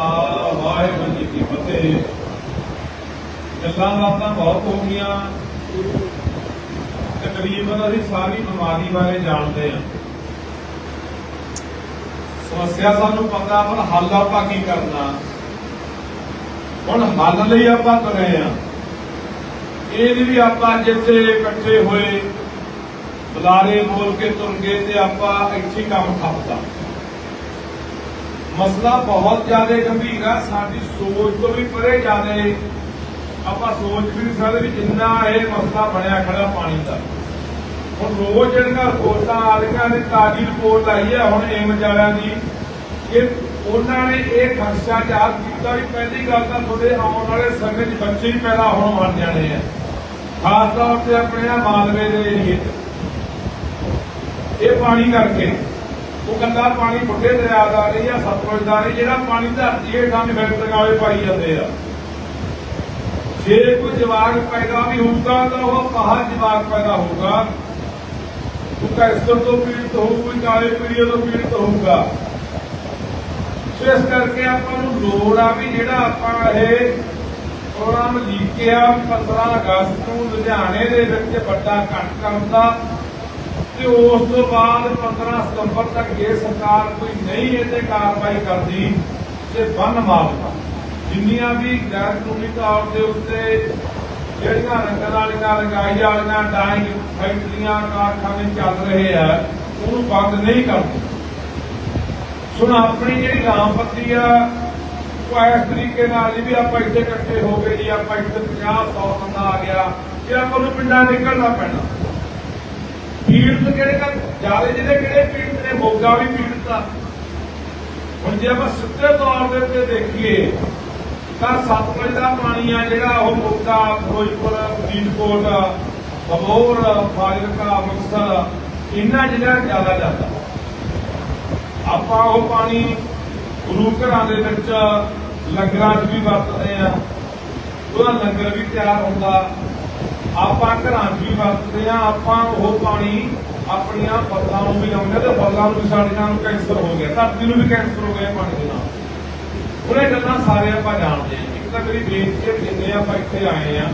ਖਾਲਸਾ ਵਾਹਿਗੁਰੂ ਜੀ ਕੀ ਫਤਿਹ। ਗੱਲਾਂ ਬਾਤਾਂ ਬਹੁਤ ਹੋ ਗਈਆਂ। ਤਕਰੀਬਨ ਅਸੀਂ ਸਾਰੀ ਬਿਮਾਰੀ ਬਾਰੇ ਜਾਣਦੇ ਹਾਂ। ਸਮੱਸਿਆ ਸਾਨੂੰ ਪਤਾ ਪਰ ਹੱਲ ਆਪਾਂ ਕੀ ਕਰਨਾ? ਹੁਣ ਹੱਲ ਲਈ ਆਪਾਂ ਕਰ ਰਹੇ ਹਾਂ। ਇਹ ਵੀ ਆਪਾਂ ਜਿੱਥੇ ਇਕੱਠੇ ਹੋਏ, ਬੁਲਾਰੇ ਬੋਲ ਕੇ ਤੁਰ ਗਏ ਤੇ ਆਪਾਂ ਇੱਥੇ ਕੰਮ ਠੱਪਦਾ ਮਸਲਾ ਬਹੁਤ ਜ਼ਿਆਦਾ ਗੰਭੀਰ ਆ, ਸਾਡੀ ਸੋਚ ਤੋਂ ਵੀ ਪਰੇ ਜ਼ਿਆਦਾ ਆਪਾਂ ਸੋਚ ਵੀ ਨਹੀਂ ਸਕਦੇ ਵੀ ਜਿੰਨਾ ਇਹ ਮਸਲਾ ਬਣਿਆ ਖੜਾ ਪਾਣੀ ਦਾ। ਹੁਣ ਰੋਜ਼ ਜਿਹੜੀਆਂ ਰਿਪੋਰਟਾਂ ਆ ਰਹੀਆਂ ਨੇ, ਤਾਜ਼ੀ ਰਿਪੋਰਟ ਆਈ ਹੈ ਹੁਣ ਏਮਜ ਵਾਲਿਆਂ ਦੀ ਕਿ ਉਹਨਾਂ ਨੇ ਇਹ ਖਰਚਾ ਜਾਤ ਕੀਤਾ ਵੀ ਪਹਿਲੀ ਗੱਲ ਤਾਂ ਤੁਹਾਡੇ ਆਉਣ ਵਾਲੇ ਸਮੇਂ 'ਚ ਬੱਚੇ ਹੀ ਪੈਦਾ ਹੋਣ ਮਰ ਜਾਣੇ ਆ। ਖਾਸ ਤੌਰ ਤੇ ਆਪਣੇ ਆ ਮਾਲਵੇ ਦੇ ਏਰੀਏ 'ਚ। ਇਹ ਪਾਣੀ ਕਰਕੇ। ਉਹ ਗੰਦਾ ਪਾਣੀ ਬੁੱਢੇ ਦਰਿਆ ਦਾ ਨਹੀਂ ਜਾਂ ਸਤਲੁਜ ਦਾ ਨਹੀਂ, ਜਿਹੜਾ ਪਾਣੀ ਧਰਤੀ ਹੇਠਾਂ ਦੇ ਵਾਲੇ ਪਾਈ ਜਾਂਦੇ ਆ। ਜੇ ਕੋਈ ਜਵਾਕ ਪੈਦਾ ਵੀ ਹੋਊਗਾ ਤਾਂ ਉਹ ਬਾਹਰ ਜਵਾਕ ਪੈਦਾ ਹੋਊਗਾ। ਉਹ ਕੈਂਸਰ ਤੋਂ ਪੀੜਤ ਹੋਊਗਾ ਕਾਲੇ ਪੀੜੀਏ ਤੋਂ ਪੀੜਤ ਹੋਊਗਾ। ਸੋ ਇਸ ਕਰਕੇ ਆਪਾਂ ਨੂੰ ਲੋੜ ਆ ਵੀ ਜਿਹੜਾ ਆਪਾਂ ਇਹ ਪ੍ਰੋਗਰਾਮ ਲਿਖਿਆ 15 ਅਗਸਤ ਨੂੰ ਲੁਧਿਆਣੇ ਦੇ ਵਿੱਚ ਵੱਡਾ ਇਕੱਠ ਕਰਨ ਦਾ ਤੇ ਉਸ ਤੋਂ ਬਾਅਦ 15 ਸਤੰਬਰ ਤੱਕ ਜੇ ਸਰਕਾਰ ਕੋਈ ਨਹੀਂ ਇਹਦੇ ਕਾਰਵਾਈ ਕਰਦੀ ਤੇ ਬੰਨ ਮਾਰਦਾ ਜਿੰਨੀਆਂ ਵੀ ਗੈਰ ਕਾਨੂੰਨੀ ਤੌਰ ਦੇ ਉੱਤੇ ਜਿਹੜੀਆਂ ਰੰਗਾਂ ਵਾਲੀਆਂ ਲਗਾਈ ਵਾਲੀਆਂ ਡਾਈਂਗ ਫੈਕਟਰੀਆਂ, ਕਾਰਖਾਨੇ ਚੱਲ ਰਹੇ ਆ, ਉਹਨੂੰ ਬੰਦ ਨਹੀਂ ਕਰਦੇ। ਸੁਣ ਆਪਣੀ ਜਿਹੜੀ ਲਾਮਪੱਤੀ ਆ, ਉਹ ਇਸ ਤਰੀਕੇ ਨਾਲ ਨਹੀਂ ਵੀ ਆਪਾਂ ਇੱਥੇ ਇਕੱਠੇ ਹੋ ਗਏ ਜੀ, ਆਪਾਂ ਇੱਥੇ 50 100 ਬੰਦਾ ਆ ਗਿਆ ਕਿ ਆਪਾਂ ਨੂੰ ਪਿੰਡਾਂ ਨਿਕਲਣਾ ਪੈਣਾ। ਪੀੜਤ ਕਿਹੜੇ ਕਰ ਜ਼ਿਆਦਾ ਜਿਹਦੇ ਕਿਹੜੇ ਪੀੜਤ ਨੇ? ਮੋਗਾ ਵੀ ਪੀੜਤ ਆ। ਹੁਣ ਜੇ ਆਪਾਂ ਸਿੱਧੇ ਤੌਰ ਦੇ ਉੱਤੇ ਦੇਖੀਏ, ਤਾਂ ਸਤਲੁਜ ਦਾ ਪਾਣੀ ਆ ਜਿਹੜਾ ਉਹ ਮੋਗਾ, ਫਿਰੋਜ਼ਪੁਰ, ਫਰੀਦਕੋਟ, ਬਬੌਰ, ਫਾਜ਼ਿਲਕਾ ਮੁਕਤਸਰ ਇਹਨਾਂ ਜ਼ਿਲ੍ਹਿਆਂ 'ਚ ਜ਼ਿਆਦਾ ਜਾਂਦਾ। ਆਪਾਂ ਉਹ ਪਾਣੀ ਗੁਰੂ ਘਰਾਂ ਦੇ ਵਿੱਚ ਲੰਗਰਾਂ 'ਚ ਵੀ ਵਰਤਦੇ ਆ। ਉਹਦਾ ਲੰਗਰ ਵੀ ਤਿਆਰ ਹੁੰਦਾ। ਆਪਾਂ ਘਰਾਂ 'ਚ ਵੀ ਵਰਤਦੇ ਆ ਆਪਾਂ ਉਹ ਪਾਣੀ ਆਪਣੀਆਂ ਫਸਲਾਂ ਨੂੰ ਵੀ ਲਾਉਂਦੇ ਤੇ ਫਸਲਾਂ ਨੂੰ ਵੀ ਸਾਡੀਆਂ ਨੂੰ ਕੈਂਸਰ ਹੋ ਗਿਆ, ਧਰਤੀ ਨੂੰ ਵੀ ਕੈਂਸਰ ਹੋ ਗਿਆ ਪਾਣੀ ਦੇ ਨਾਲ। ਉਹਨੇ ਗੱਲਾਂ ਸਾਰੇ ਆਪਾਂ ਜਾਣਦੇ ਆ ਇੱਕ ਤਾਂ ਮੇਰੀ ਬੇਨਤੀ ਹੈ ਜਿੰਨੇ ਆਪਾਂ ਇੱਥੇ ਆਏ ਆ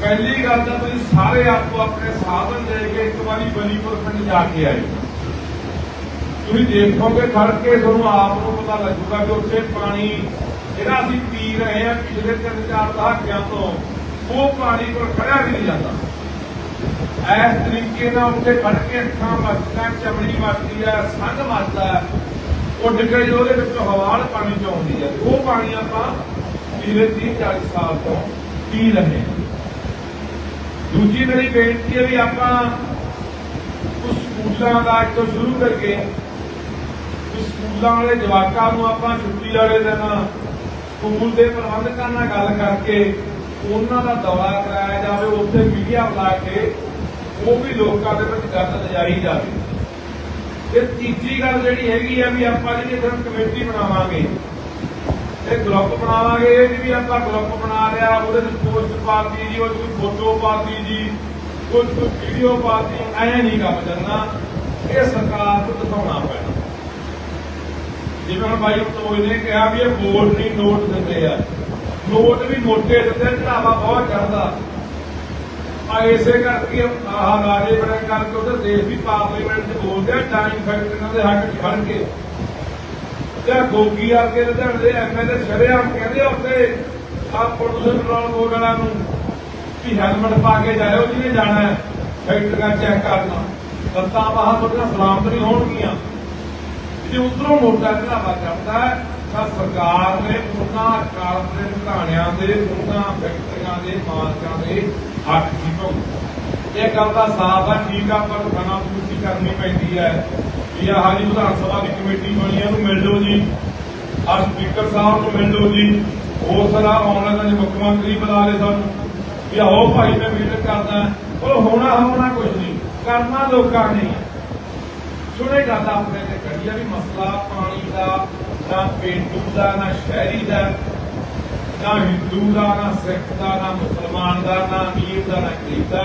ਪਹਿਲੀ ਗੱਲ ਤਾਂ ਤੁਸੀਂ ਸਾਰੇ ਆਪੋ ਆਪਣੇ ਸਾਧਨ ਲੈ ਕੇ ਇੱਕ ਵਾਰੀ ਬਲੀਪੁਰ ਪਿੰਡ ਜਾ ਕੇ ਆਏ। ਤੁਸੀਂ ਦੇਖੋਗੇ ਖੜ ਕੇ ਤੁਹਾਨੂੰ ਆਪ ਨੂੰ ਪਤਾ ਲੱਗੂਗਾ ਕਿ ਉੱਥੇ ਪਾਣੀ ਜਿਹੜਾ ਅਸੀਂ ਪੀ ਰਹੇ ਹਾਂ ਪਿਛਲੇ ਤਿੰਨ ਚਾਰ ਦਹਾਕਿਆਂ ਤੋਂ ਉਹ ਪਾਣੀ ਕੋਲ ਖੜਿਆ ਵੀ ਨਹੀਂ ਜਾਂਦਾ। ਇਸ ਤਰੀਕੇ ਨਾਲ ਉੱਥੇ ਖੜ ਕੇ ਅੱਖਾਂ ਮੱਚਦਾ ਚਮੜੀ ਮੱਚਦੀ ਹੈ, ਸੰਗ ਮੱਚਦਾ ਉੱਡ ਕੇ ਜੋ ਉਹਦੇ ਵਿੱਚੋਂ ਹਵਾਲ ਪਾਣੀ ਚ ਆਉਂਦੀ ਹੈ। ਉਹ ਪਾਣੀ ਆਪਾਂ ਪਿਛਲੇ 30 40 ਸਾਲ ਤੋਂ ਪੀ ਰਹੇ ਹਾਂ। ਦੂਜੀ ਮੇਰੀ ਬੇਨਤੀ ਹੈ ਵੀ ਆਪਾਂ ਕੁਝ ਸਕੂਲਾਂ ਦਾ ਅੱਜ ਤੋਂ ਸ਼ੁਰੂ ਕਰਕੇ ਵੀ ਸਕੂਲਾਂ ਵਾਲੇ ਜਵਾਕਾਂ ਨੂੰ ਆਪਾਂ ਛੁੱਟੀ ਵਾਲੇ ਦਿਨ ਸਕੂਲ ਦੇ ਪ੍ਰਬੰਧਕਾਂ ਨਾਲ ਗੱਲ ਕਰਕੇ ਉਹਨਾਂ ਦਾ ਦੌਰਾ ਕਰਾਇਆ ਜਾਵੇ, ਉੱਥੇ ਮੀਡੀਆ ਬੁਲਾ ਕੇ ਉਹ ਵੀ ਲੋਕਾਂ ਦੇ ਵਿੱਚ ਗੱਲ ਲਿਜਾਈ ਜਾਵੇ। ਤੇ ਤੀਜੀ ਗੱਲ ਜਿਹੜੀ ਹੈਗੀ ਆ ਵੀ ਆਪਾਂ ਜਿਹੜੀ ਇੱਥੇ ਕਮੇਟੀ ਬਣਾਵਾਂਗੇ, ਇਹ ਗਰੁੱਪ ਬਣਾਵਾਂਗੇ, ਇਹ ਨੀ ਵੀ ਆਪਾਂ ਗਰੁੱਪ ਬਣਾ ਲਿਆ, ਉਹਦੇ ਵਿੱਚ ਪੋਸਟ ਪਾਤੀ ਜੀ, ਉਹਦੇ ਕੋਈ ਫੋਟੋ ਪਾਤੀ ਜੀ, ਕੋਈ ਕੋਈ ਵੀਡੀਓ ਪਾਤੀ ਐ ਨਹੀਂ ਕੰਮ ਚੱਲਣਾ। ਇਹ ਸਰਕਾਰ ਨੂੰ ਦਿਖਾਉਣਾ ਪੈਣਾ। ਜਿਵੇਂ ਹੁਣ ਬਾਈ ਤੋਜ ਨੇ ਕਿਹਾ ਵੀ ਇਹ ਬੋਰਡ ਨਹੀਂ ਨੋਟ ਦਿੰਦੇ ਆ। ਨੋਟ ਵੀ ਮੋਟੇ ਦਿੰਦੇ ਢਾਵਾ ਬਹੁਤ ਚੜਦਾ ਆ ਇਸੇ ਕਰਕੇ ਆਹ ਰਾਜੇ ਬਣੇ ਕਰਕੇ ਉਹਦੇ ਦੇਸ਼ ਦੀ ਪਾਰਲੀਮੈਂਟ 'ਚ ਬੋਲਦੇ ਆ ਟਾਈਮ ਫੈਕਟਰੀਆਂ ਦੇ ਹੱਕ 'ਚ ਕੇ। ਤੇ ਗੋਗੀ ਵਰਗੇ ਲੁਧਿਆਣੇ ਦੇ ਐਮਐਲਏ ਸ਼ਰਿਆਮ ਕਹਿੰਦੇ ਉੱਥੇ ਆ ਪ੍ਰੋਡਿਊਸਰ ਕੰਟਰੋਲ ਬੋਰਡ ਵਾਲਿਆਂ ਨੂੰ ਵੀ ਹੈਲਮਟ ਪਾ ਕੇ ਜਾਇਓ ਜਿਹਨੇ ਜਾਣਾ ਹੈ ਫੈਕਟਰੀਆਂ ਚੈੱਕ ਕਰਨਾ। ਲੱਤਾਂ ਬਾਹਾਂ ਤੁਹਾਡੀਆਂ ਸਲਾਮਤ ਨਹੀਂ ਹੋਣਗੀਆਂ। ਜੇ ਉਧਰੋਂ ਮੋਟਾ ਢਾਬਾ ਚੜਦਾ ਹੈ, ਤਾਂ ਸਰਕਾਰ ਨੇ ਉਹਨਾਂ ਕਾਰਪੋਰੇਟ ਘਰਾਣਿਆਂ ਦੇ, ਉਹਨਾਂ ਫੈਕਟਰੀਆਂ ਦੇ, ਮਾਲਕਾਂ ਦੇ ਹੱਕ ਦੀ ਭੁਗਤ ਇਹ ਗੱਲ ਦਾ ਸਾਫ਼ ਆ, ਠੀਕ ਆ, ਪਰ ਖਾਣਾ ਪੂਰਤੀ ਕਰਨੀ ਪੈਂਦੀ ਹੈ। ਵੀ ਆਹ ਹਾਲੀ ਵਿਧਾਨ ਸਭਾ ਦੀ ਕਮੇਟੀ ਬਣੀ ਉਹਨੂੰ ਮਿਲ ਲਓ ਜੀ। ਆ ਸਪੀਕਰ ਸਾਹਿਬ ਨੂੰ ਮਿਲ ਲਓ ਜੀ। ਹੋਰ ਸਾਰਾ ਆਨਲਾਈਨ ਦੇ ਮੁੱਖ ਮੰਤਰੀ ਬੁਲਾ ਲਏ ਸਾਨੂੰ। ਵੀ ਆਓ ਭਾਈ ਮੈਂ ਮੀਟਿੰਗ ਕਰਦਾ। ਉਹ ਹੋਣਾ ਹੋਣਾ ਕੁਝ ਨਹੀਂ। ਕਰਨਾ ਲੋਕਾਂ ਨੇ। ਹੈ। ਸੁਣੇ ਗੱਲ ਆਪਣੇ ਤੇ ਕਰੀ ਵੀ ਮਸਲਾ ਪਾਣੀ ਦਾ ਨਾ ਪੇਂਡੂ ਦਾ ਨਾ ਸ਼ਹਿਰੀ ਦਾ ਨਾ ਹਿੰਦੂ ਦਾ ਨਾ ਸਿੱਖ ਦਾ ਨਾ ਮੁਸਲਮਾਨ ਦਾ ਨਾ ਅਮੀਰ ਦਾ ਨਾ ਗਰੀਬ ਦਾ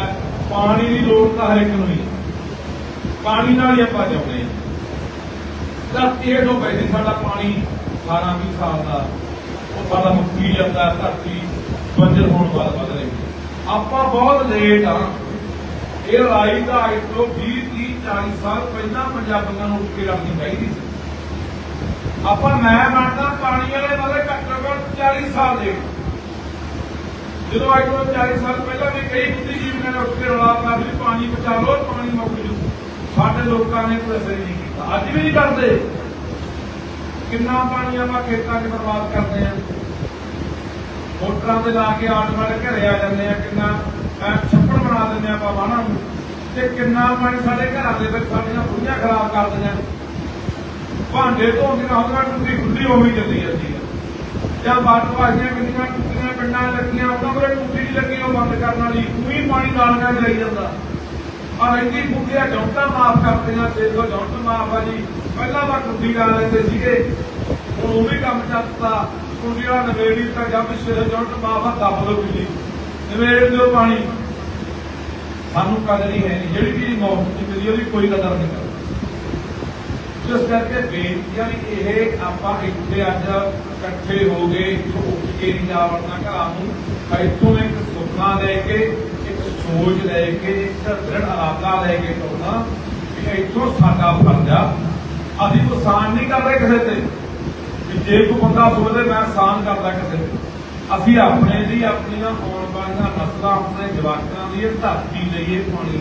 ਪਾਣੀ ਦੀ ਲੋੜ ਤਾਂ ਹਰ ਇੱਕ ਨੂੰ ਹੀ ਪਾਣੀ ਨਾਲ ਹੀ ਆਪਾਂ ਜਿਉਂਦੇ ਹਾਂ। ਧਰਤੀ ਹੇਠੋਂ ਪੈਦੇ ਸਾਡਾ ਪਾਣੀ 18 20 ਸਾਲ ਦਾ, ਉਹ ਸਾਡਾ ਮੁੱਕੀ ਜਾਂਦਾ, ਧਰਤੀ ਬੰਜਰ ਹੋਣ ਵਾਲਾ ਵੱਧ ਰਹੀ ਆਪਾਂ ਬਹੁਤ ਲੇਟ ਆ ਇਹ ਲੜਾਈ ਦਾ ਅੱਜ ਤੋਂ 20 30 40 ਸਾਲ ਪਹਿਲਾਂ ਪੰਜਾਬੀਆਂ ਨੂੰ ਉੱਠ ਕੇ ਲੜਨੀ ਚਾਹੀਦੀ ਸੀ। ਆਪਾਂ ਮੈਂ ਮੰਨਦਾ ਪਾਣੀ ਵਾਲੇ ਵਾਲੇ ਘੱਟੋ ਘੱਟ 40 ਸਾਲ ਦੇ। ਜਦੋਂ ਅੱਜ ਤੋਂ 40 ਸਾਲ ਪਹਿਲਾਂ ਵੀ ਕਈ ਬੁੱਧੀਜੀਵੀਆਂ ਨੇ ਉੱਠ ਕੇ ਰੌਲਾ ਪਾ ਵੀ ਪਾਣੀ ਬਚਾ ਲਓ ਪਾਣੀ ਮੁੱਕ ਜੂ। ਸਾਡੇ ਲੋਕਾਂ ਨੇ ਕੋਈ ਅਸਰ ਨਹੀਂ ਕੀਤਾ। ਅੱਜ ਵੀ ਨਹੀਂ ਕਰਦੇ ਕਿੰਨਾ ਪਾਣੀ ਆਪਾਂ ਖੇਤਾਂ 'ਚ ਬਰਬਾਦ ਕਰਦੇ ਆ ਮੋਟਰਾਂ ਤੇ ਲਾ ਕੇ ਆਟੋਮੈਟਿਕ ਘਰੇ ਆ ਜਾਂਦੇ ਆ ਕਿੰਨਾ ਛੱਪੜ ਬਣਾ ਦਿੰਦੇ ਆ ਆਪਾਂ ਵਾਹਣਾਂ ਨੂੰ। ਤੇ ਕਿੰਨਾ ਪਾਣੀ ਸਾਡੇ ਘਰਾਂ ਦੇ ਵਿੱਚ ਸਾਡੀਆਂ ਬੁੜੀਆਂ ਖਰਾਬ ਕਰ ਦਿੰਦੇ ਆ ਭਾਂਡੇ ਧੋਂਦੀਆਂ ਹੁੰਦੀਆਂ ਟੁੱਟੀ ਖੁੱਲੀ ਹੋਈ ਜਾਂਦੀ ਜਾਂਦੀ ਹੈ। ਜਾਂ ਬਾਤ ਭਾਜੀਆਂ ਕਿੰਨੀਆਂ ਟੁੱਟੀਆਂ ਪਿੰਡਾਂ ਲੱਗੀਆਂ, ਉਹਨਾਂ ਕੋਲ ਟੁੱਟੀ ਨਹੀਂ ਲੱਗੀ, ਉਹ ਬੰਦ ਕਰਨ ਵਾਲੀ, ਉਹੀ ਪਾਣੀ ਨਾਲੀਆਂ 'ਚ ਲਈ ਜਾਂਦਾ। ਔਰ ਇੰਨੀ ਬੁੱਢੀਆਂ ਜੌਂਟਾਂ ਮਾਫ ਕਰਦੀਆਂ ਤੇ ਉਹ ਜੌਂਟ ਮਾਫ ਆ ਜੀ। ਪਹਿਲਾਂ ਤਾਂ ਟੁੱਟੀ ਲਾ ਲੈਂਦੇ ਸੀਗੇ, ਹੁਣ ਉਹ ਵੀ ਕੰਮ ਚੱਲਦਾ ਟੁੱਟੀ ਵਾਲਾ ਨਵੇੜੀ ਤਾਂ ਜਦ ਸਿਰ ਜੌਂਟ ਮਾਫ ਆ, ਦੱਬ ਦੋ ਬਿਜਲੀ ਨਵੇੜ ਦਿਓ ਪਾਣੀ। ਸਾਨੂੰ ਕਦਰ ਨਹੀਂ ਹੈ ਜਿਹੜੀ ਚੀਜ਼ ਮੌਤ ਦੀ ਮਿਲੀ ਉਹਦੀ ਕੋਈ ਕਦਰ ਨਹੀਂ ਕਰਦਾ ਕਰਕੇ ਬੇਨਤੀ ਆ ਵੀ ਇਹ ਆਪਾਂ ਇੱਥੇ ਅੱਜ ਇਕੱਠੇ ਹੋ ਗਏ ਇੱਥੋਂ ਉੱਠ ਕੇ ਨਹੀਂ ਜਾ ਵੜਨਾ ਘਰਾਂ ਨੂੰ ਇੱਥੋਂ ਇੱਕ ਸੁਪਨਾ ਲੈ ਕੇ, ਇੱਕ ਸੋਚ ਲੈ ਕੇ, ਇੱਕ ਦ੍ਰਿੜ ਇਰਾਦਾ ਲੈ ਕੇ ਤੁਰਨਾ ਵੀ ਇੱਥੋਂ ਸਾਡਾ ਫਰਜ਼ ਆ। ਅਸੀਂ ਕੋਈ ਸਾਨ ਨਹੀਂ ਕਰ ਰਹੇ ਕਿਸੇ ਤੇ। ਵੀ ਜੇ ਕੋਈ ਬੰਦਾ ਸੋਚਦੇ, ਮੈਂ ਸਾਨ ਕਰਦਾ ਕਿਸੇ ਤੇ। ਅਸੀਂ ਆਪਣੇ ਲਈ ਆਪਣੀਆਂ ਆਉਣ ਵਾਲੀਆਂ ਨਸਲਾਂ, ਆਪਣੇ ਜਵਾਕਾਂ ਦੀ ਧਰਤੀ ਲਈ ਇਹ ਪਾਣੀ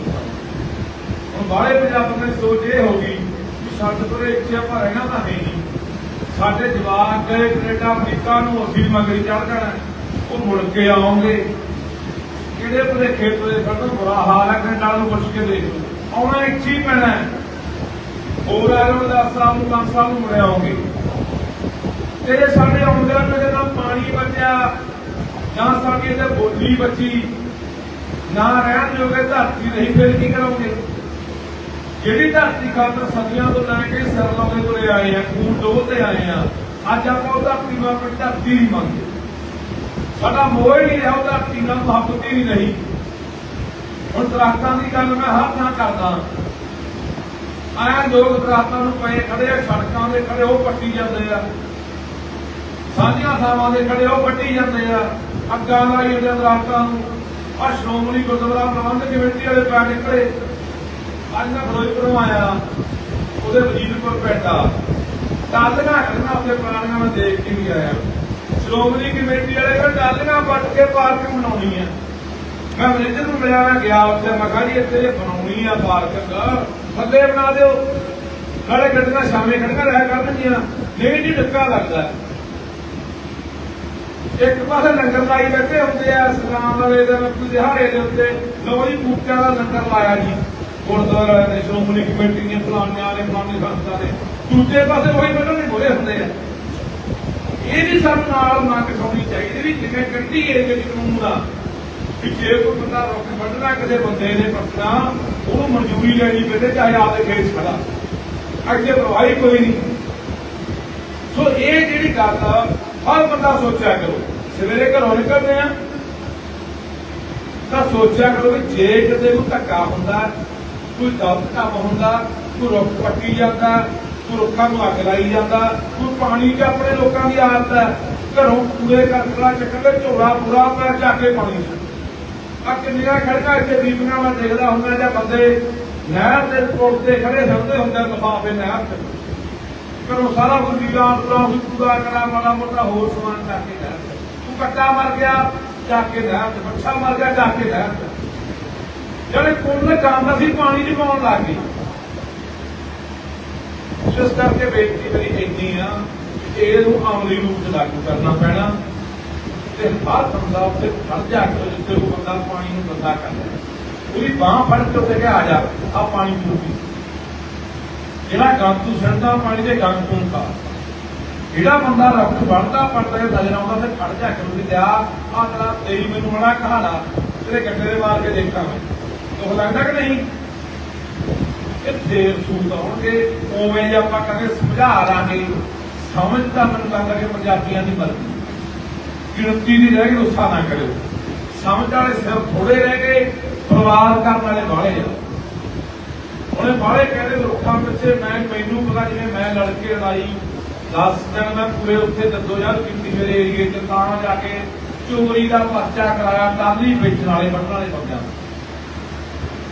ਹੁਣ ਬਾਹਲੇ ਪੰਜਾਬ ਦੀ ਸੋਚ ਇਹ ਹੋ ਗਈ ਵੀ ਸਾਡੇ ਕੋਲ ਇੱਥੇ ਆਪਾਂ ਰਹਿਣਾ ਤਾਂ ਨਹੀਂ। ਸਾਡੇ ਜਵਾਕ ਗਏ ਕੈਨੇਡਾ, ਅਮਰੀਕਾ ਨੂੰ ਅਸੀਂ ਮੰਗਰੀ ਚੜ ਜਾਣਾ। ਉਹ ਮੁੜ ਕੇ ਆਉਂਗੇ ਕਿਹੜੇ ਪਰੇ ਖੇਤ ਦੇ ਸਾਡਾ ਬੁਰਾ ਹਾਲ ਹੈ? ਕੈਨੇਡਾ ਨੂੰ ਪੁੱਛ ਕੇ ਦੇਖ ਆਉਣਾ ਇੱਥੇ ਹੀ ਪੈਣਾ ਹੋਰ ਆ ਲੋ 10 ਨੂੰ 5 ਸਾਲ ਨੂੰ ਮੁੜ ਆਉਂਗੇ ਤੇਰੇ ਸਾਡੇ ਆਉਂਦੇ ਨੇ ਨਾ ਪਾਣੀ ਬਚਿਆ। ਨਾ ਸਾਡੀ ਤੇ ਬੋਲੀ ਬਚੀ। ਨਾ ਰਹਿਣ ਜੋਗੇ, ਧਰਤੀ ਨਹੀਂ ਫਿਰ ਕੀ ਕਰੋਗੇ? ਜਿਹੜੀ ਧਰਤੀ ਖਾਤਰ ਸਦੀਆਂ ਤੋਂ ਲੈ ਕੇ ਸਿਰ ਲਾਉਂਦੇ ਤੁਰੇ ਆਏ ਆ, ਖੂਨ ਡੋਲਦੇ ਆਏ ਆ, ਅੱਜ ਆਪਾਂ ਉਹ ਧਰਤੀ ਨੂੰ ਆਪਣੀ ਧਰਤੀ ਨਹੀਂ ਮੰਨਦੇ। ਸਾਡਾ ਮੋਹ ਹੀ ਨਹੀਂ ਰਿਹਾ, ਉਹ ਧਰਤੀ ਨਾਲ ਮੁਹੱਬਤ ਹੀ ਨਹੀਂ ਰਹੀ। ਹੁਣ ਦਰਖਤਾਂ ਦੀ ਗੱਲ ਮੈਂ ਹਰ ਥਾਂ ਕਰਦਾ। ਆਇਆ ਲੋਕ ਦਰਖਤਾਂ ਨੂੰ ਪਏ ਖੜੇ ਆ, ਸੜਕਾਂ ਦੇ ਖੜੇ ਉਹ ਪੱਟੀ ਜਾਂਦੇ ਆ। ਸਾਂਝੀਆਂ ਥਾਵਾਂ ਦੇ ਖੜੇ ਉਹ ਪੱਟੀ ਜਾਂਦੇ ਆ। ਅੱਗਾਂ ਲਾਈ ਜਾਂਦੇ ਦਰਖਤਾਂ ਨੂੰ। ਆ ਸ਼੍ਰੋਮਣੀ ਗੁਰਦੁਆਰਾ ਪ੍ਰਬੰਧਕ ਕਮੇਟੀ ਵਾਲੇ ਪੈ ਨਿਕਲੇ। ਅੱਜ ਮੈਂ ਫਿਰੋਜ਼ਪੁਰੋਂ ਆਇਆ, ਉਹਦੇ ਵਜੀਦਪੁਰ ਪੈਂਦਾ ਟਾਲੀਆਂ ਕਰਨਾ ਆਪਣੇ ਪ੍ਰਾਣੀਆਂ ਨੂੰ ਦੇਖ ਕੇ ਵੀ ਆਇਆ। ਸ਼੍ਰੋਮਣੀ ਕਮੇਟੀ ਵਾਲੇ ਕਹਿੰਦੇ ਟਾਲੀਆਂ ਵੱਟ ਕੇ ਪਾਰਕ ਬਣਾਉਣੀ ਆ। ਮੈਂ ਮੈਨੇਜਰ ਨੂੰ ਮਿਲਿਆ, ਮੈਂ ਗਿਆ ਉੱਥੇ, ਮੈਂ ਕਿਹਾ ਜੀ, ਇੱਥੇ ਬਣਾਉਣੀ ਆ ਪਾਰਕ, ਥੱਲੇ ਬਣਾ ਦਿਓ। ਨਾਲੇ ਗੱਡੀਆਂ ਸ਼ਾਮੇ ਖੜੀਆਂ ਰਹਿ ਕਰਨਗੀਆਂ। ਨਹੀਂ ਜੀ, ਡੱਕਾ ਲੱਗਦਾ। ਇੱਕ ਪਾਸੇ ਲੰਗਰ ਲਾਈ ਬੈਠੇ ਹੁੰਦੇ ਆ ਸਲਾਮ ਵਾਲੇ ਦਿਨ ਕੋਈ ਦਿਹਾੜੇ ਦੇ ਉੱਤੇ। ਲੋ ਜੀ, ਬੂਟਿਆਂ ਦਾ ਲੰਗਰ ਲਾਇਆ ਜੀ। ਗੁਰਦੁਆਰਾ ਵਾਲਿਆਂ ਨੇ ਸ਼੍ਰੋਮਣੀ ਕਮੇਟੀ ਦੀਆਂ ਫਲਾਣਿਆਂ ਨੇ ਫਲਾਣੇ ਸੰਸਥਾ ਦੇ। ਦੂਜੇ ਪਾਸੇ ਉਹੀ ਪਹਿਲਾਂ ਨਹੀਂ ਬੋਲੇ ਹੁੰਦੇ ਆ। ਇਹ ਵੀ ਸਭ ਨਾਲ ਮੰਗ ਹੋਣੀ ਚਾਹੀਦੀ ਵੀ ਜਿਵੇਂ ਕੰਢੀ ਏਰੀਏ ਚ ਕਾਨੂੰਨ ਆ ਵੀ ਜੇ ਕੋਈ ਬੰਦਾ ਰੁੱਖ ਵੱਢਣਾ ਕਿਸੇ ਬੰਦੇ ਨੇ ਪੱਟਣਾ ਉਹਨੂੰ ਮਨਜ਼ੂਰੀ ਲੈਣੀ ਪੈਂਦੀ ਚਾਹੇ ਆਪਦੇ ਖੇਤ ਖੜਾ। ਅੱਗੇ ਪ੍ਰਵਾਹੀ ਕੋਈ ਨਹੀਂ। ਸੋ ਇਹ ਜਿਹੜੀ ਗੱਲ ਆ, ਹਰ ਬੰਦਾ ਸੋਚਿਆ ਕਰੋ। ਸਵੇਰੇ ਘਰੋਂ ਨਿਕਲਦੇ ਆ। ਤਾਂ ਸੋਚਿਆ ਕਰੋ ਵੀ ਜੇ ਕਿਤੇ ਕੋਈ ਧੱਕਾ ਹੁੰਦਾ ਕੋਈ ਗਲਤ ਕੰਮ ਹੁੰਦਾ, ਕੋਈ ਰੁੱਖ ਪੱਟੀ ਜਾਂਦਾ, ਕੋਈ ਰੁੱਖਾਂ ਨੂੰ ਅੱਗ ਲਾਈ ਜਾਂਦਾ, ਕੋਈ ਪਾਣੀ 'ਚ ਆਪਣੇ ਲੋਕਾਂ ਦੀ ਆਦਤ ਹੈ, ਘਰੋਂ ਕੂੜੇ ਕਰਕੜਾ ਚੱਕਦੇ ਝੋਲਾ ਪੂਰਾ ਪਿਆ ਚੱਕ ਕੇ ਪਾਣੀ ਆ ਕਿੰਨੀਆਂ ਖੜਕਾ ਇੱਥੇ ਬੀਬੀਆਂ ਮੈਂ ਦੇਖਦਾ ਹੁੰਦਾ ਜਾਂ ਬੰਦੇ ਨਹਿਰ ਦੇ ਕੋਲ ਤੇ ਖੜੇ ਹੁੰਦੇ ਹੁੰਦੇ ਲਫਾਫੇ ਨਹਿਰ ਤੇ। ਘਰੋਂ ਸਾਰਾ ਕੁਝ ਲੀਲਾ ਪੂਰਾ ਪੂਰਾ ਕਰਾ ਮਾੜਾ ਮੋਟਾ ਹੋਰ ਸਮਾਨ ਚੱਕ ਕੇ ਨਹਿਰ ਤੂੰ। ਕੱਟਾ ਮਰ ਗਿਆ, ਚੱਕ ਕੇ ਨਹਿਰ ਤੇ, ਬੱਚਾ ਮਰ ਗਿਆ, ਚੱਕ ਕੇ ਨਹਿਰ ਤੇ। ਜਿਹੜੇ ਪੁੰਨ ਕੰਮ ਸੀ ਪਾਣੀ ਚ ਪਾਉਣ ਲੱਗ ਗਈ ਇਸ ਕਰਕੇ ਬੇਨਤੀ ਮੇਰੀ ਇੰਨੀ ਆ ਇਹਨੂੰ ਅਮਲੀ ਰੂਪ ਚ ਲਾਗੂ ਕਰਨਾ ਪੈਣਾ ਤੇ ਹਰ ਬੰਦਾ ਉੱਤੇ ਖੜ ਜਾ ਕੇ ਜਿੱਥੇ ਉਹ ਬੰਦਾ ਪਾਣੀ ਨੂੰ ਬੰਦਾ ਕਰਦਾ ਉਹਦੀ ਬਾਹ ਫੜ ਕੇ ਉੱਤੇ ਕਿ ਆ ਜਾ ਆ ਪਾਣੀ ਪੀ ਪੀ ਜਿਹੜਾ ਗੰਦ ਤੂੰ ਸਿਰਦਾ ਪਾਣੀ ਦੇ ਗੰਦ ਤੂੰ ਖਾ। ਜਿਹੜਾ ਬੰਦਾ ਰੱਖ ਵੜਦਾ ਪੜਦਾ ਹੈ ਨਜ਼ਰ ਆਉਂਦਾ ਤੇ ਫੜ ਜਾ ਕੇ ਉਹਦੀ ਲਿਆ ਆ ਤੇਰੀ ਮੈਨੂੰ ਮੜਾ ਕਹਾਣਾ ਤੇਰੇ ਗੱਡੇ ਦੇ ਮਾਰ ਕੇ ਦੇਖਾਂ ਮੈਂ। ਉਹ ਲੱਗਦਾ ਕਿ ਨਹੀਂ? ਇਹ ਦੇਰ ਸੂਤ ਆਉਣਗੇ। ਉਵੇਂ ਜੇ ਆਪਾਂ ਕਦੇ ਸਮਝਾ ਰਾਂਗੇ ਸਮਝ ਤਾਂ ਮੈਨੂੰ ਲੱਗਦਾ ਕਿ ਪੰਜਾਬੀਆਂ ਦੀ ਮਰਜ਼ੀ ਗਿਣਤੀ ਦੀ ਰਹਿ ਗਈ ਗੁੱਸਾ ਨਾ ਕਰਿਓ। ਸਮਝ ਵਾਲੇ ਸਿਰ ਥੋੜੇ ਰਹਿ ਗਏ, ਪਰਿਵਾਰ ਕਰਨ ਵਾਲੇ ਬਾਹਲੇ ਆ। ਉਹਨੇ ਬਾਹਲੇ ਕਹਿੰਦੇ, ਲੋਕਾਂ ਪਿੱਛੇ ਮੈਂ ਮੈਨੂੰ ਪਤਾ ਜਿਵੇਂ ਮੈਂ ਲੜਕੇ ਲੜਾਈ 10 ਦਿਨ ਮੈਂ ਪੂਰੇ ਉੱਥੇ ਦੱਦੋ ਯਾਰ ਕੀਤੀ ਮੇਰੇ ਏਰੀਏ ਚ ਤਾਂ ਜਾ ਕੇ ਚੋਰੀ ਦਾ ਪਰਚਾ ਕਰਾਇਆ ਟਾਲੀ ਵੇਚਣ ਵਾਲੇ ਬੰਦਿਆਂ ਵਾਲੇ ਬੰਦਿਆਂ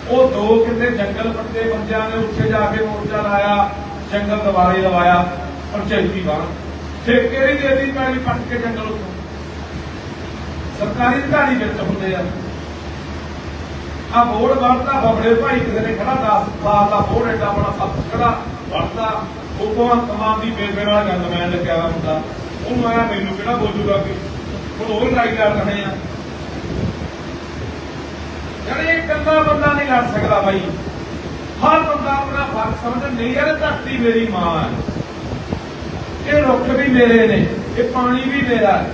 ਉਹ ਦੋ ਕਿਤੇ ਜੰਗਲ ਪੱਟੇ ਬੰਦਿਆਂ ਨੇ ਉੱਥੇ ਜਾ ਕੇ ਮੋਰਚਾ ਲਾਇਆ, ਜੰਗਲ ਦੁਬਾਰੇ ਲਵਾਇਆ ਪੰਚਾਇਤੀ ਬਾਹਰ ਠੇਕੇ ਦੀ ਦੇਤੀ ਪੈਲੀ ਪੱਟ ਕੇ ਜੰਗਲ ਉੱਤੋਂ? ਸਰਕਾਰੀ ਅਧਿਕਾਰੀ ਵਿੱਚ ਹੁੰਦੇ ਆ। ਆ ਬੋਰਡ ਵੜਦਾ ਬਬੜੇ ਭਾਈ ਕਿਸੇ ਨੇ ਖੜਾ 10 ਸਾਲ ਦਾ ਬੋਰਡ ਐਡਾ ਬੜਾ ਸੱਤ ਖੜਾ ਵੜਦਾ ਉਹ ਭਗਵੰਤ ਮਾਨ ਦੀ ਬੇਬੇ ਨਾਲ ਗੱਲ, ਮੈਂ ਲੱਗਿਆ ਹੁੰਦਾ ਉਹਨੂੰ ਆਇਆ, ਮੈਨੂੰ ਕਿਹੜਾ ਬੋਲੂਗਾ ਕਿ? ਹੁਣ ਉਹ ਲੜਾਈ ਲੜ ਰਹੇ ਆ। ਯਾਰ ਇਹ ਇਕੱਲਾ ਬੰਦਾ ਨਹੀਂ ਲੜ ਸਕਦਾ ਬਾਈ। ਹਰ ਬੰਦਾ ਆਪਣਾ ਫ਼ਰਕ ਸਮਝ ਨਹੀਂ ਯਾਰ ਧਰਤੀ ਮੇਰੀ ਮਾਂ ਹੈ। ਇਹ ਰੁੱਖ ਵੀ ਮੇਰੇ ਨੇ, ਇਹ ਪਾਣੀ ਵੀ ਮੇਰਾ ਹੈ।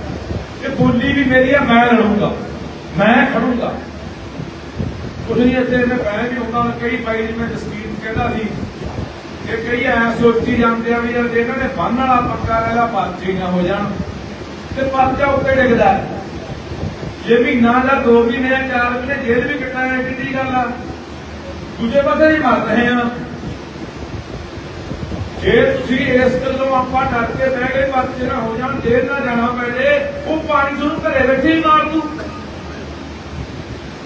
ਇਹ ਬੋਲੀ ਵੀ ਮੇਰੀ ਹੈ, ਮੈਂ ਲੜੂੰਗਾ, ਮੈਂ ਖੜੂੰਗਾ। ਕੁਝ ਨਹੀਂ ਇੱਥੇ ਮੈਂ ਪਹਿਲੇ ਵੀ ਹੁੰਦਾ ਕਈ ਬਾਈ ਜਿਵੇਂ ਜਸਕੀਰ ਕਹਿੰਦਾ ਸੀ ਕਿ ਕਈ ਐ ਸੋਚੀ ਜਾਂਦੇ ਆ ਵੀ ਯਾਰ ਜੇ ਇਹਨਾਂ ਨੇ ਬੰਨ ਵਾਲਾ ਪੱਕਾ ਲੈ ਲਾ ਨਾ ਹੋ ਜਾਣ। ਤੇ ਪਰਚਾ ਉੱਤੇ ਡਿੱਗਦਾ ਹੈ। ਜੇ ਮਹੀਨਾ ਜਾਂ ਦੋ ਮਹੀਨੇ ਜਾਂ ਚਾਰ ਮਹੀਨੇ ਜੇਲ੍ਹ ਵੀ ਕੱਟਣਾ ਹੈ, ਕਿੱਡੀ ਗੱਲ ਆ? ਦੂਜੇ ਪਾਸੇ ਹੀ ਮਰ ਰਹੇ ਆ। ਜੇ ਤੁਸੀਂ ਇਸ ਗੱਲੋਂ ਆਪਾਂ ਡਰ ਕੇ ਬਹਿ ਗਏ ਪਰਚੇ ਨਾ ਹੋ ਜਾਣ, ਜੇਲ੍ਹ ਨਾ ਜਾਣਾ ਪੈ ਜੇ ਉਹ ਪਾਣੀ ਤੁਹਾਨੂੰ ਘਰੇ ਬੈਠੇ ਹੀ ਮਾਰ ਦੂ।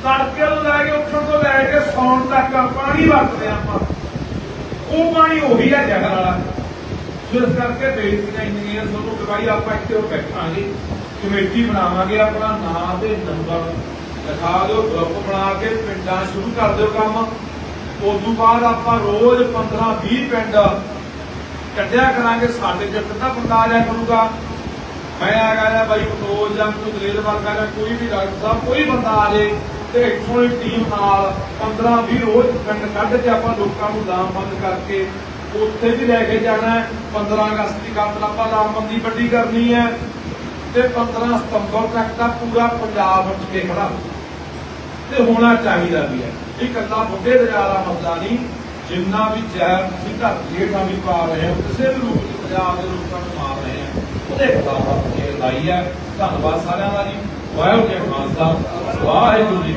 ਤੜਕੇ ਨੂੰ ਲੈ ਕੇ ਉੱਠਣ ਤੋਂ ਲੈ ਕੇ ਸੌਣ ਤੱਕ ਪਾਣੀ ਵਰਤਦੇ ਆਪਾਂ। ਉਹ ਪਾਣੀ ਉਹੀ ਆ ਜਗਰ ਵਾਲਾ। ਸਿਰ ਕਰਕੇ ਬੇਇੱਜ਼ਤੀਆਂ ਇੰਨੀਆਂ ਤੁਹਾਨੂੰ ਕਿ ਭਾਈ ਆਪਾਂ ਇੱਥੇ ਉਹ ਬੈਠਾਂਗੇ ਕਮੇਟੀ ਬਣਾਵਾਂਗੇ ਆਪਣਾ ਨਾਂ ਤੇ ਨੰਬਰ। ਲਿਖਾ ਦਿਓ ਗਰੁੱਪ ਬਣਾ ਕੇ ਪਿੰਡਾਂ ਸ਼ੁਰੂ ਕਰ ਦਿਓ ਕੰਮ। ਉਸ ਤੋਂ ਬਾਅਦ ਆਪਾਂ ਰੋਜ਼ 15 20 ਪਿੰਡ ਕੱਢਿਆ ਕਰਾਂਗੇ। ਸਾਡੇ ਚ ਕਿੰਨਾ ਬੰਦਾ ਆ ਕਰੂਗਾ। ਮੈਂ ਆ ਗਿਆ, ਬਾਈ ਮਨੋਜ ਜਾਂ ਕੋਈ ਦਲੇਰ ਵਰਗਾ ਜਾਂ ਕੋਈ ਵੀ ਡਾਕਟਰ ਸਾਹਿਬ, ਕੋਈ ਬੰਦਾ ਆ ਜੇ ਤੇ ਇੱਥੋਂ ਦੀ ਟੀਮ ਨਾਲ 15 20 ਰੋਜ਼ ਪਿੰਡ ਕੱਢ ਕੇ ਆਪਾਂ ਲੋਕਾਂ ਨੂੰ ਲਾਮਬੰਦ ਕਰਕੇ ਉੱਥੇ ਵੀ ਲੈ ਕੇ ਜਾਣਾ ਹੈ। 15 ਅਗਸਤ ਦੀ ਗੱਲ ਆਪਾਂ ਲਾਮਬੰਦੀ ਵੱਡੀ ਕਰਨੀ ਹੈ। ਤੇ 15 ਸਤੰਬਰ ਤੱਕ ਦਾ ਪੂਰਾ ਪੰਜਾਬ ਉੱਠ ਕੇ ਖੜਾ ਤੇ ਹੋਣਾ ਚਾਹੀਦਾ ਵੀ ਹੈ। ਇਹ ਇਕੱਲਾ ਬੁੱਢੇ ਦਰਿਆ ਦਾ ਮਸਲਾ ਨਹੀਂ। ਜਿੰਨਾ ਵੀ ਜ਼ਹਿਰ ਤੁਸੀਂ ਘਰ ਹੇਠਾਂ ਵੀ ਪਾ ਰਹੇ ਹੋ, ਕਿਸੇ ਵੀ ਰੂਪ ਵਿੱਚ ਪੰਜਾਬ ਦੇ ਲੋਕਾਂ ਨੂੰ ਮਾਰ ਰਹੇ ਆ ਉਹਦੇ ਖਿਲਾਫ ਇਹ ਲਾਈ ਹੈ। ਧੰਨਵਾਦ ਸਾਰਿਆਂ ਦਾ ਜੀ। ਵਾਹਿਗੁਰੂ ਜੀ ਕਾ ਖਾਲਸਾ। ਵਾਹਿਗੁਰੂ ਜੀ